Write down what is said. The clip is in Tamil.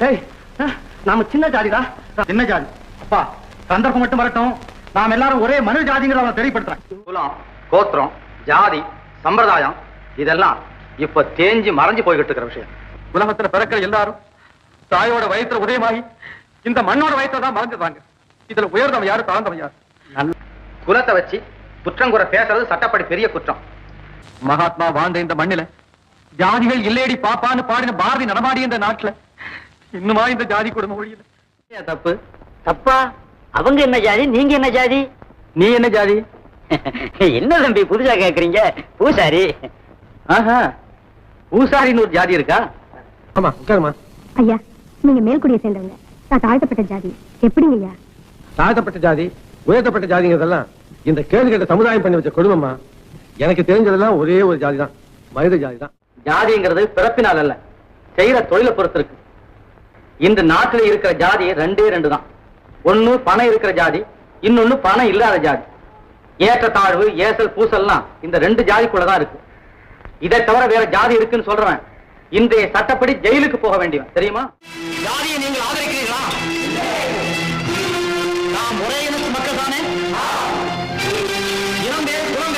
ஆ, நாம சின்ன ஜாதிடா. சின்ன ஜாதி. அப்பா சந்தர்ப்பம் மட்டும் வரட்டும். நாம் எல்லாரும் ஒரே மனு ஜாதிங்கிறத அவனை தெரியப்படுத்துறேன். குலம் கோத்திரம் ஜாதி சம்பிரதாயம் இதெல்லாம் இப்ப தேஞ்சு மறைஞ்சு போய்கிட்டு இருக்கிற விஷயம். உலகத்துல பிறக்கிற எல்லாரும் தாயோட வயித்துல உதயமாகி இந்த மண்ணோட வயித்துல தான் மறைஞ்சிருந்தாங்க இதுல உயர்ந்தவன் யாரு தாழ்ந்தவன் யாரு? குலத்தை வச்சு குற்றங்குறை பேசுறது சட்டப்படி பெரிய குற்றம். மகாத்மா வாழ்ந்த இந்த மண்ணில ஜாதிகள் இல்லேடி பாப்பான்னு பாடின பாரதி நடமாடிய இந்த நாட்டுல இன்னுமா இந்த ஜாதி குடும்ப ஒழியல? தப்பு? தப்பா? அவங்க என்ன ஜாதி நீங்க என்ன ஜாதி? நீ என்ன ஜாதி? என்ன தம்பி புதுசா கேக்குறீங்க? பூசாரி. ஆஹா. பூசாரின்னு ஒரு ஜாதி இருக்கா? ஆமா உட்காருமா ஐயா நீங்க மேல்குடியை சேர்ந்தவங்க. நான் தாழ்த்தப்பட்ட ஜாதி. எப்படிங்க ஐயா? தாழ்த்தப்பட்ட ஜாதி உயர்த்தப்பட்ட ஜாதிங்கிறதெல்லாம் இந்த கேடு கேட்ட சமுதாயம் பண்ணி வச்ச குடும்பமா எனக்கு தெரிஞ்சதெல்லாம் ஒரே ஒரு ஜாதி தான் மனித ஜாதி தான் ஜாதிங்கிறது பிறப்பினால் அல்ல. செய்யற தொழிலை பொறுத்து இருக்கு இந்த நாட்டுல இருக்கிற ஜாதி ரெண்டே ரெண்டு தான் ஒண்ணு பணம் இருக்கிற ஜாதி இன்னொன்னு பணம் இல்லாத ஜாதி. ஏற்றத்தாழ்வு ஏசல் பூசல்லாம் இந்த ரெண்டு ஜாதிக்குள்ளதான் இருக்கு. இதை தவிர வேற ஜாதி இருக்குன்னு சொல்றேன். இன்றைய சட்டப்படி ஜெயிலுக்கு போக வேண்டியவன் தெரியுமா? ஜாதியை நீங்கள் ஆதரிக்கிறீர்களா? நாம் ஒரே இனத்து மக்கள் தானே? இனம் வேறு, குலம்